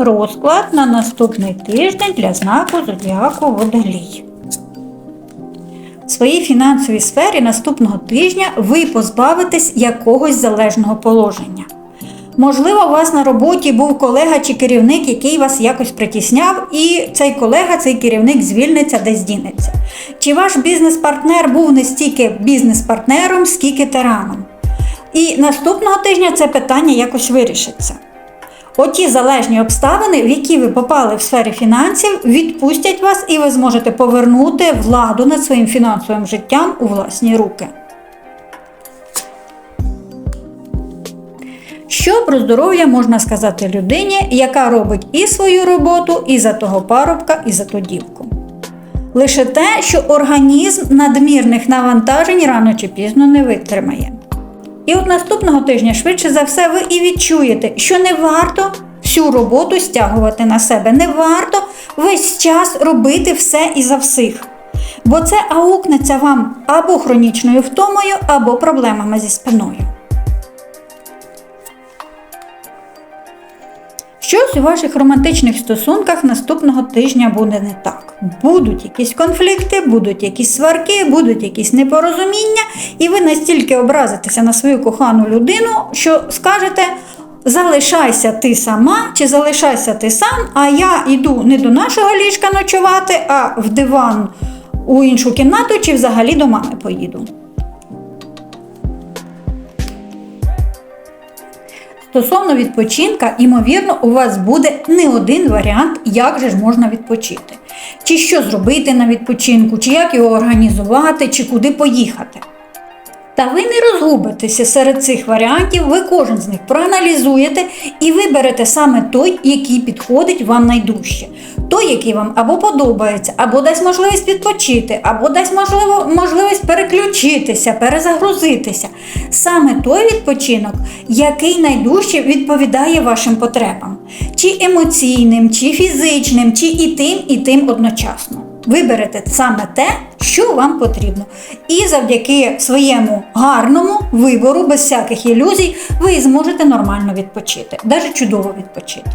Розклад на наступний тиждень для знаку Зодіаку Водолій. В своїй фінансовій сфері наступного тижня ви позбавитесь якогось залежного положення. Можливо, у вас на роботі був колега чи керівник, який вас якось притісняв, і цей колега, цей керівник звільниться десь дінеться. Чи ваш бізнес-партнер був не стільки бізнес-партнером, скільки тираном? І наступного тижня це питання якось вирішиться. Оті залежні обставини, в які ви попали в сфері фінансів, відпустять вас і ви зможете повернути владу над своїм фінансовим життям у власні руки. Що про здоров'я можна сказати людині, яка робить і свою роботу, і за того парубка, і за ту дівку? Лише те, що організм надмірних навантажень рано чи пізно не витримає. І от наступного тижня, швидше за все, ви і відчуєте, що не варто всю роботу стягувати на себе, не варто весь час робити все і за всіх. Бо це аукнеться вам або хронічною втомою, або проблемами зі спиною. Щось у ваших романтичних стосунках наступного тижня буде не так. Будуть якісь конфлікти, будуть якісь сварки, будуть якісь непорозуміння, і ви настільки образитеся на свою кохану людину, що скажете. Залишайся ти сама чи залишайся ти сам, а я йду не до нашого ліжка ночувати, а в диван у іншу кімнату, чи взагалі до мами поїду. Стосовно відпочинка, ймовірно, у вас буде не один варіант, як же ж можна відпочити. Чи що зробити на відпочинку, чи як його організувати, чи куди поїхати. Та ви не розгубитеся серед цих варіантів, ви кожен з них проаналізуєте і виберете саме той, який підходить вам найдужче. Той, який вам або подобається, або дасть можливість відпочити, або дасть можливо, можливість переключитися, перезагрузитися. Саме той відпочинок, який найдужче відповідає вашим потребам, чи емоційним, чи фізичним, чи і тим, і тим одночасно. Виберете саме те, що вам потрібно. І завдяки своєму гарному вибору, без всяких ілюзій, ви зможете нормально відпочити, навіть чудово відпочити.